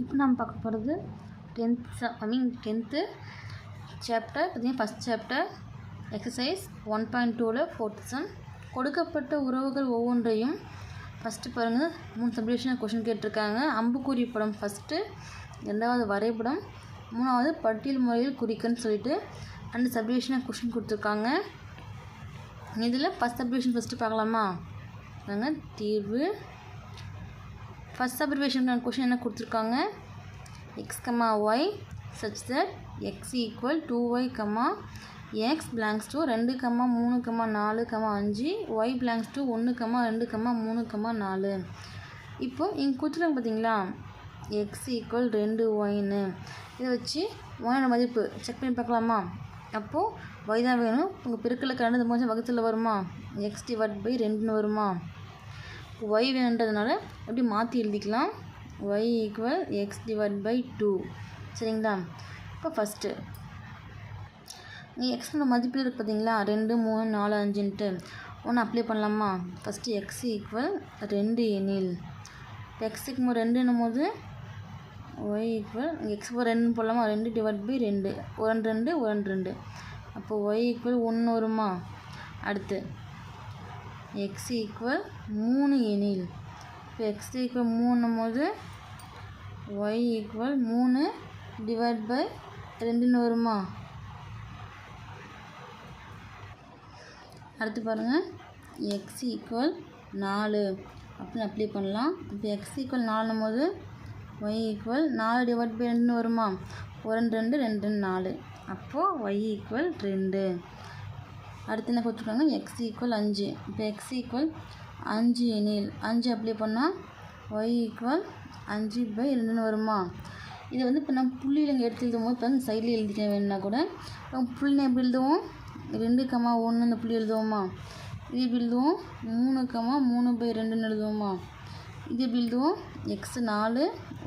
இப்போ நம்ம பார்க்க போகிறது tenth I mean tenth chapter பார்த்தீங்கன்னா first chapter exercise one point டூவில் ஃபோர்த் சம் கொடுக்கப்பட்ட உறவுகள் ஒவ்வொன்றையும் ஃபஸ்ட்டு பாருங்கள் மூணு சப்டிவிஷன் கொஷின் கேட்டிருக்காங்க. அம்புக்குறி படம் ஃபஸ்ட்டு ரெண்டாவது வரைபடம் மூணாவது பட்டியல் முறையில் குறிக்கன்னு சொல்லிட்டு ரெண்டு சப்டிவிஷனாக கொஷின் கொடுத்துருக்காங்க. இதில் ஃபஸ்ட் சப்டிவிஷன் ஃபஸ்ட்டு பார்க்கலாமா? நாங்கள் தீர்வு. ஃபஸ்ட் அப்ரிவேஷனுக்கான கொஷின் என்ன கொடுத்துருக்காங்க? X comma y such that x equal to y comma x blanks to ரெண்டு கம்மா மூணு கம்மா நாலு கம்மா அஞ்சு ஒய் பிளாங்க்ஸ் டூ ஒன்று கம்மா ரெண்டு கம்மா மூணு கம்மா நாலு. இப்போது இங்கே கொடுத்துருக்காங்க பார்த்தீங்களா எக்ஸ் ஈக்குவல் ரெண்டு ஒய்னு இதை வச்சு ஒயோட மதிப்பு செக் பண்ணி பார்க்கலாமா? அப்போது ஒய் தான் வேணும். உங்கள் பெருக்கில் கலந்து கொஞ்சம் வகுத்தில் வருமா? எக்ஸ் டிவைட் பை ரெண்டுன்னு வருமா? ஒய் வேணுன்றதுனால எப்படி மாற்றி எழுதிக்கலாம். Y equal x divide by two சரிங்களா? இப்போ ஃபஸ்ட்டு நீங்கள் எக்ஸோட மதிப்பில் இருக்குது பார்த்தீங்களா ரெண்டு மூணு நாலு அஞ்சுன்ட்டு. ஒன்று அப்ளை பண்ணலாமா? ஃபஸ்ட்டு எக்ஸ் ஈக்குவல் ரெண்டு எனில். எக்ஸுக்கு ரெண்டுன்னும் போது ஒய் ஈக்குவல் எக்ஸ் ஃபோர் ரெண்டு போடலாமா? ரெண்டு டிவைட் பை ரெண்டு. ஒன் ரெண்டு ஒன் ரெண்டு. அப்போது ஒய் ஈக்குவல் ஒன்று வருமா? அடுத்து. எக்ஸ் ஈக்குவல் மூணு எனில். இப்போ எக்ஸ் ஈக்குவல் மூணும் போது ஒய் ஈக்குவல் மூணு டிவைட் பை ரெண்டுன்னு வருமா? அடுத்து பாருங்கள் எக்ஸ் ஈக்குவல் நாலு. அப்படின்னு அப்ளை பண்ணலாம். இப்போ எக்ஸ் ஈக்குவல் நாலுன்னும் போது ஒய் ஈக்குவல் நாலு டிவைட் பை ரெண்டுன்னு வருமா? ஒரு ரெண்டு ரெண்டு ரெண்டு ரெண்டு நாலு. அப்போது ஒய் ஈக்குவல் ரெண்டு. அடுத்து என்ன கொடுத்துருக்காங்க? எக்ஸ் ஈக்குவல் அஞ்சு. இப்போ எக்ஸ் ஈக்குவல் அஞ்சு எனில். அஞ்சு அப்ளை பண்ணால் ஒய் ஈக்குவல் அஞ்சு பை ரெண்டுன்னு வருமா? இது வந்து இப்போ நம்ம புள்ளியில் இங்கே எடுத்து எழுதும் போது இப்போ வந்து சைடில் எழுதிட்டேன் வேணுன்னா கூட இப்போ புள்ளினை எப்படி எழுதுவோம்? ரெண்டு கமா ஒன்று இந்த புள்ளி எழுதுவோமா? இது எப்படி எழுதுவோம்? மூணு கமா மூணு பை ரெண்டுன்னு எழுதுவோமா? இது எப்படி எழுதுவோம்? எக்ஸ் நாலு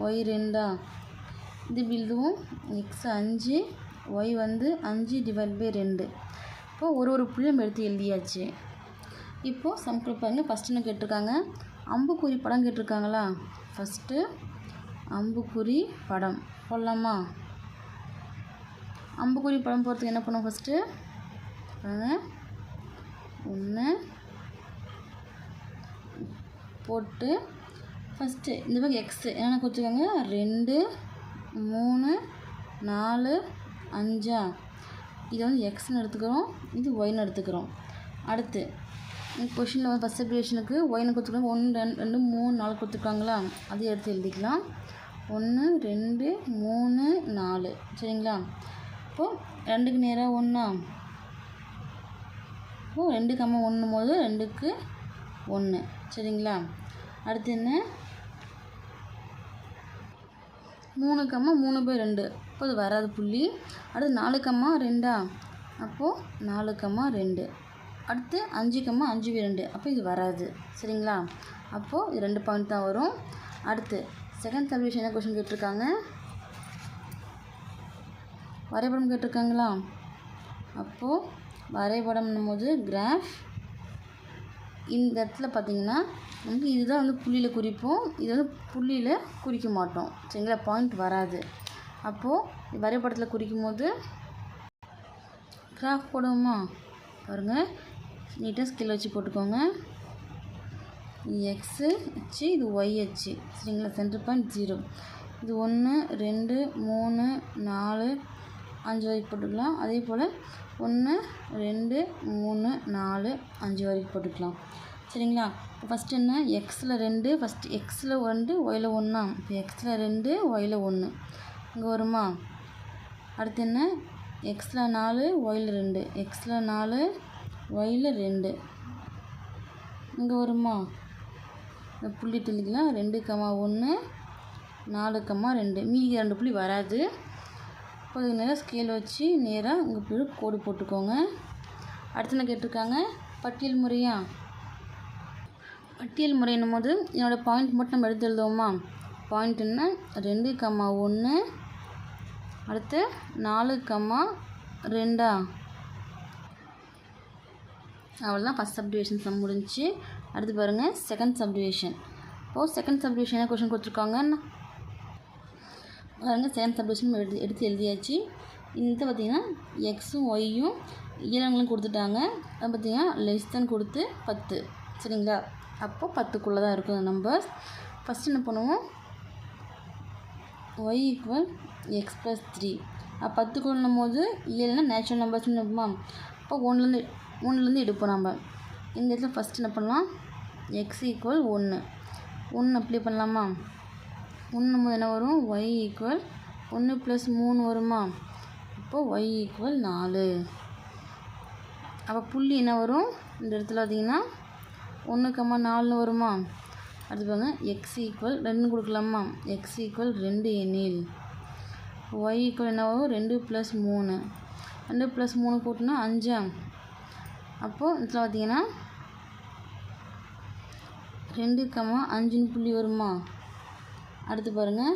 ஒய் ரெண்டா? இது எப்படி எழுதுவோம்? எக்ஸ் அஞ்சு ஒய் வந்து அஞ்சு டிவைட் பை ரெண்டு. இப்போது ஒரு ஒரு புள்ளி நம்ம எடுத்து எழுதியாச்சு. இப்போது சம்குள் பாருங்கள் ஃபஸ்ட்டு என்ன கேட்டிருக்காங்க? அம்புக்குறி படம் கேட்டிருக்காங்களா? ஃபஸ்ட்டு அம்புக்குறி படம். போடலாமா? அம்புக்குறி படம் போகிறதுக்கு என்ன பண்ணுவோம் ஃபஸ்ட்டு பாருங்க. ஒன்று போட்டு ஃபஸ்ட்டு இந்த பக்கம் எக்ஸு என்னென்ன கொடுத்துருக்காங்க? ரெண்டு மூணு நாலு அஞ்சா? இது வந்து எக்ஸ்னு எடுத்துக்கிறோம். இது ஒய்னு எடுத்துக்கிறோம். அடுத்து கொஷினில் வந்து ஃபஸ்ட் சப்டிவிஷனுக்கு ஒய்னு கொடுத்துருக்காங்க. ஒன்று ரெண்டு ரெண்டு மூணு நாலு கொடுத்துருக்காங்களா? அதையும் எடுத்து எழுதிக்கலாம். ஒன்று ரெண்டு மூணு நாலு. சரிங்களா? இப்போது ரெண்டுக்கு நேராக ஒன்றா இப்போது ரெண்டு கம்மா ஒன்று போது ரெண்டுக்கு ஒன்று சரிங்களா? அடுத்து என்ன? மூணு கம்மா மூணு பை ரெண்டு. அப்போ அது வராது புள்ளி. அடுத்து நாலு கம்மா ரெண்டா? அப்போது நாலு கம்மா ரெண்டு. அடுத்து அஞ்சு கம்மா அஞ்சு பை ரெண்டு. அப்போ இது வராது. சரிங்களா? அப்போது இது ரெண்டு பாயிண்ட் தான் வரும். அடுத்து செகண்ட் சப்டிவிஷன் என்ன கொஷின் கேட்டிருக்காங்க? வரைபடம் கேட்டிருக்காங்களா? அப்போது வரைபடம்னும் போது கிராஃப் இந்த இடத்துல பார்த்தீங்கன்னா வந்து இதுதான் வந்து புள்ளியில் குறிப்போம். இது வந்து புள்ளியில் குறிக்க மாட்டோம். சரிங்களா? பாயிண்ட் வராது. அப்போது வரைபடத்தில் குறிக்கும் போது கிராஃப் போடுவோமா பாருங்கள் நீட்டாக ஸ்கில் வச்சு போட்டுக்கோங்க. எக்ஸு அச்சு இது ஒய் அச்சு. சரிங்களா? சென்டர் பாயிண்ட் ஜீரோ இது ஒன்று ரெண்டு மூணு நாலு அஞ்சு வரைக்கும் போட்டுக்கலாம். அதே போல் ஒன்று ரெண்டு மூணு நாலு அஞ்சு வரைக்கும் போட்டுக்கலாம். சரிங்களா? இப்போ ஃபஸ்ட்டு என்ன? எக்ஸில் ரெண்டு ஃபஸ்ட்டு எக்ஸில் ரெண்டு ஒயில் ஒன்றா இப்போ எக்ஸில் ரெண்டு ஒயில் ஒன்று இங்கே வருமா? அடுத்து என்ன? எக்ஸில் நாலு ஒயில் ரெண்டு. எக்ஸில் நாலு ஒயில் ரெண்டு. இங்கே வருமா? இந்த புள்ளி தெளிக்கலாம் ரெண்டு கம்மா ஒன்று நாலு கம்மா ரெண்டு. மீதி ரெண்டு புள்ளி வராது. கொஞ்சம் நேரம் ஸ்கேல் வச்சு நேராக உங்கள் பேர் கோடு போட்டுக்கோங்க. அடுத்து என்ன கேட்டிருக்காங்க? பட்டியல் முறையா? பட்டியல் முறைன்னும் போது என்னோடய பாயிண்ட் மட்டும் நம்ம எடுத்து எழுதுவோமா? பாயிண்ட் என்ன? ரெண்டு கம்மா ஒன்று அடுத்து நாலு கம்மா ரெண்டா? அவ்வளோதான் ஃபஸ்ட் சப்டிவிஷன் நம்ம முடிஞ்சுச்சு அடுத்து பாருங்கள் செகண்ட் சப்டிவிஷன் இப்போது செகண்ட் சப்டிவிஷன் என்ன கொஷின் கொடுத்துருக்காங்க பாருங்கள் சேம் சப்டிவிஷன் எடுத்து எடுத்து எழுதியாச்சு. இந்த பார்த்திங்கன்னா எக்ஸும் ஒய்யும் இயலங்களும் கொடுத்துட்டாங்க. அது பார்த்திங்கன்னா லெஸ் தேன் கொடுத்து பத்து. சரிங்களா? அப்போ பத்துக்குள்ளே தான் இருக்கும் அந்த நம்பர்ஸ் ஃபஸ்ட் என்ன பண்ணுவோம்? Y equal x plus three அப்போ பத்துக்குள்ளும் போது ஏழுனா நேச்சுரல் நம்பர்ஸ்னு எடுப்போமா? அப்போ ஒன்றுலேருந்து ஒன்றுலேருந்து எடுப்போம் நம்ம இந்த இடத்துல ஃபஸ்ட் என்ன பண்ணலாம்? எக்ஸ் ஈக்குவல் ஒன்று ஒன்று அப்ளை பண்ணலாமா? ஒன்று போது என்ன வரும்? ஒய் ஈக்குவல் ஒன்று ப்ளஸ் மூணு வருமா? அப்போது ஒய் ஈக்குவல் நாலு. அப்போ புள்ளி என்ன வரும்? இந்த இடத்துல பார்த்தீங்கன்னா ஒன்று கம்மா நாலுன்னு வருமா? அடுத்து பாருங்க. எக்ஸ் ஈக்குவல் ரெண்டு கொடுக்கலாமா? எக்ஸ் ஈக்குவல் ரெண்டு எண்ணில் ஒய் ஈக்குவல் என்ன வரும்? ரெண்டு ப்ளஸ் மூணு. ரெண்டு ப்ளஸ் மூணு கூட்டினா அஞ்சு? அப்போது இதில் பார்த்தீங்கன்னா ரெண்டு கம்மா அஞ்சுன்னு புள்ளி வருமா? அடுத்து பாருங்கள்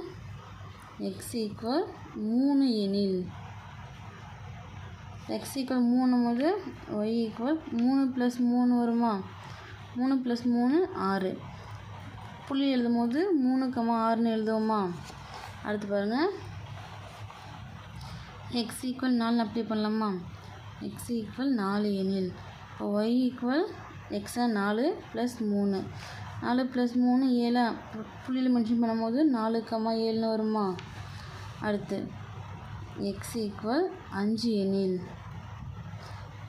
எக்ஸ் ஈக்குவல் மூணு எனில். எக்ஸ் ஈக்குவல் மூணு போது ஒய் ஈக்குவல் மூணு ப்ளஸ் மூணு வருமா? மூணு ப்ளஸ் மூணு ஆறு. புள்ளி எழுதும் போது மூணு கம்மா ஆறுன்னு எழுதுவோமா? அடுத்து பாருங்கள் எக்ஸ் ஈக்குவல் நாலு அப்ளை பண்ணலாமா? எக்ஸ் ஈக்குவல் நாலு எனில். இப்போ ஒய் ஈக்குவல் எக்ஸ்ட்ரா நாலு ப்ளஸ் மூணு. நாலு ப்ளஸ் மூணு ஏழு? புள்ளியில் மென்ஷன் பண்ணும்போது நாலு கம்மா ஏழுன்னு வருமா? அடுத்து எக்ஸ் ஈக்குவல் அஞ்சு எனில்.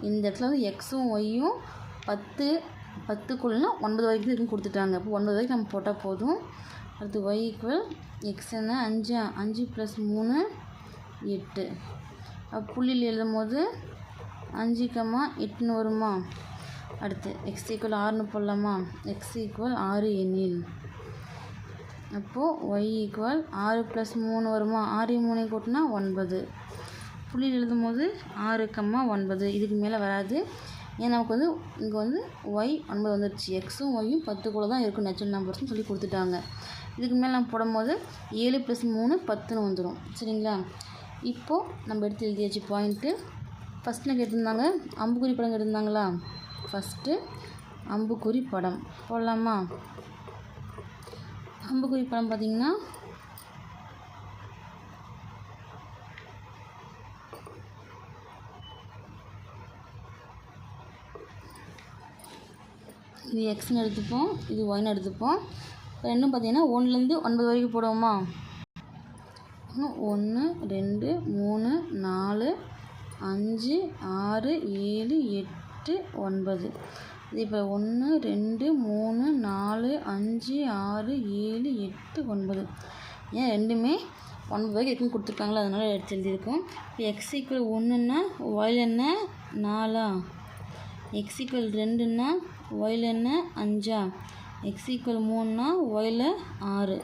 இந்த இடத்துல வந்து எக்ஸும் ஒய்யும் பத்து பத்துக்குள்ளனா ஒன்பது வரைக்கும் இருக்கும் கொடுத்துட்டாங்க. அப்போ ஒன்பது வரைக்கும் நம்ம போட்டால் போதும். அடுத்து ஒய் ஈக்குவல் எக்ஸ் என்ன அஞ்சு அஞ்சு ப்ளஸ் மூணு எட்டு. அப்போ புள்ளியில் எழுதும் போது அஞ்சு கம்மா எட்டுன்னு வருமா? அடுத்து எக்ஸ் ஈக்குவல் ஆறுன்னு போடலாமா? எக்ஸ் ஈக்குவல் ஆறு எண்ணில் அப்போது ஒய் ஈக்குவல் ஆறு ப்ளஸ் மூணு வருமா? ஆறு மூணு கூட்டினா ஒன்பது. புள்ளியில் எழுதும் போது ஆறு கம்மா ஒன்பது. இதுக்கு மேலே வராது. ஏன் நமக்கு வந்து இங்கே வந்து ஒய் ஒன்பது வந்துடுச்சு எக்ஸும் ஒய்யும் பத்துக்குள்ளே தான் இருக்கும் நேச்சுரல் நம்பர்ஸ்னு சொல்லி கொடுத்துட்டாங்க. இதுக்கு மேலே நம்ம போடும்போது ஏழு ப்ளஸ் மூணு பத்துன்னு வந்துடும் சரிங்களா? இப்போது நம்ம எடுத்து எழுதியாச்சு பாயிண்ட்டு ஃபஸ்ட்டில் கேட்டிருந்தாங்க அம்புக்குறி படம் கேட்டிருந்தாங்களா? ஃபஸ்ட்டு அம்புக்குறி படம். போடலாமா? அம்புக்குறி படம் பார்த்திங்கன்னா இது எக்ஸ்னு எடுத்துப்போம் இது ஒயின் எடுத்துப்போம். ரெண்டும் பார்த்தீங்கன்னா ஒன்றுலேருந்து ஒன்பது வரைக்கும் போடுவோமா? ஒன்று ரெண்டு மூணு நாலு அஞ்சு ஆறு ஏழு எட்டு ஒன்பது. இப்போ ஒன்று ரெண்டு மூணு நாலு அஞ்சு ஆறு ஏழு எட்டு ஒன்பது. ஏன் ரெண்டுமே ஒன்பது வரைக்கும் இருக்குன்னு கொடுத்துருக்காங்களா அதனால் எடுத்து எழுதியிருக்கோம். இப்போ எக்ஸ் ஈக்குவல் ஒன்றுன்னா ஒயில் என்ன? நாலா? எக்ஸ் ஈக்குவல் ரெண்டுன்னா ஒயில் என்ன? அஞ்சா? எக்ஸ் ஈக்குவல் மூணுனா ஒயில் ஆறு.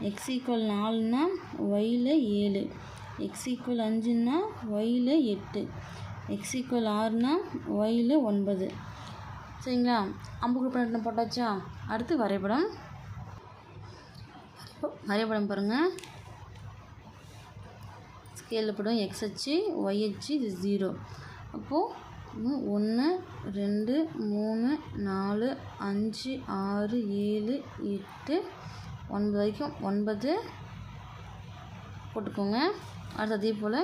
எக்ஸ் ஈக்குவல் நாலுனா ஒயில் ஏழு. எக்ஸ் ஈக்குவல் அஞ்சுன்னா ஒயில் எட்டு. எக்ஸ் ஈக்குவல் ஆறுனா ஒயில் ஒன்பது. சரிங்களா? அம்புக்குறி படம் போட்டாச்சா? அடுத்து வரைபடம். வரைபடம் பாருங்கள் ஸ்கேலில் படம் எக்ஸ் அச்சு ஒய் அச்சு இது ஜீரோ அப்போது ஒன்று ரெண்டு மூணு நாலு அஞ்சு ஆறு ஏழு எட்டு ஒன்பது வரைக்கும் ஒன்பது போட்டுக்கோங்க. அடுத்து அதே போல்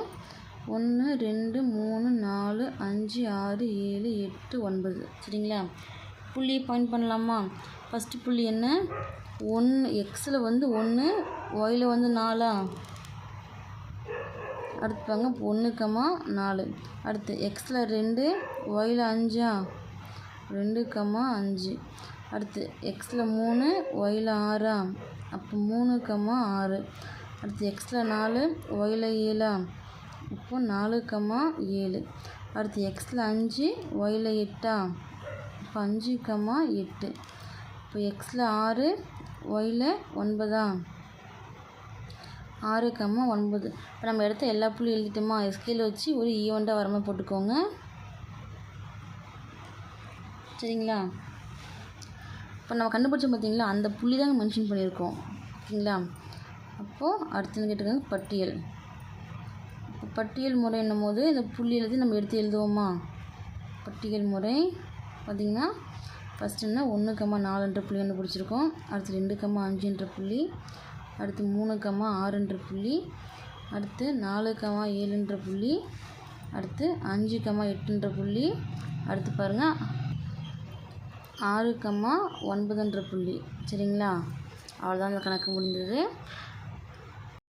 ஒன்று ரெண்டு மூணு நாலு அஞ்சு ஆறு ஏழு எட்டு ஒன்பது. சரிங்களா? புள்ளியை பாயிண்ட் பண்ணலாமா? ஃபஸ்ட்டு புள்ளி என்ன? ஒன்று எக்ஸில் வந்து ஒன்று ஒயில் வந்து நாலா? அடுத்து பாருங்க ஒன்று கம்மா நாலு. அடுத்து எக்ஸில் ரெண்டு ஒயில் அஞ்சா? ரெண்டு கம்மா அஞ்சு. அடுத்து எக்ஸில் மூணு ஒயில் ஆறா? அப்போ மூணு கம்மா ஆறு. அடுத்து எக்ஸில் நாலு ஒயில் ஏழா? இப்போ நாலு கம்மா ஏழு. அடுத்து எக்ஸில் அஞ்சு ஒயில் எட்டா? இப்போ அஞ்சு கம்மா எட்டு. இப்போ எக்ஸில் ஆறு ஒயில் ஒன்பதா? ஆறு கம்மா ஒன்பது. இப்போ நம்ம இடத்த எல்லா புள்ளியும் எழுதிட்டோமா? ஸ்கேல் வச்சு ஒரு e ஈவெண்ட்டாக வரமா போட்டுக்கோங்க. சரிங்களா? இப்போ நம்ம கண்டுபிடிச்சோம் பார்த்தீங்களா? அந்த புள்ளி தாங்க மென்ஷன் பண்ணியிருக்கோம். ஓகேங்களா அப்போது அடுத்தது கேட்டுக்கோங்க பட்டியல். பட்டியல் முறை என்னும் போது இந்த புள்ளி எழுதி நம்ம எடுத்து எழுதுவோமா? பட்டியல் முறை பார்த்திங்கன்னா ஃபஸ்ட் என்ன? ஒன்று கம்மா நாலுன்ற புள்ளி ஒன்று பிடிச்சிருக்கோம் அடுத்து ரெண்டு கம்மா அஞ்சுன்ற புள்ளி. அடுத்து மூணு கமா ஆறுன்ற புள்ளி. அடுத்து நாலு கமா ஏழுன்ற புள்ளி. அடுத்து அஞ்சு கமா எட்டுன்ற புள்ளி. அடுத்து பாருங்கள் ஆறு கம்மா ஒன்பதுன்ற புள்ளி. சரிங்களா? அவ்வளோதான் அந்த கணக்கு முடிந்தது.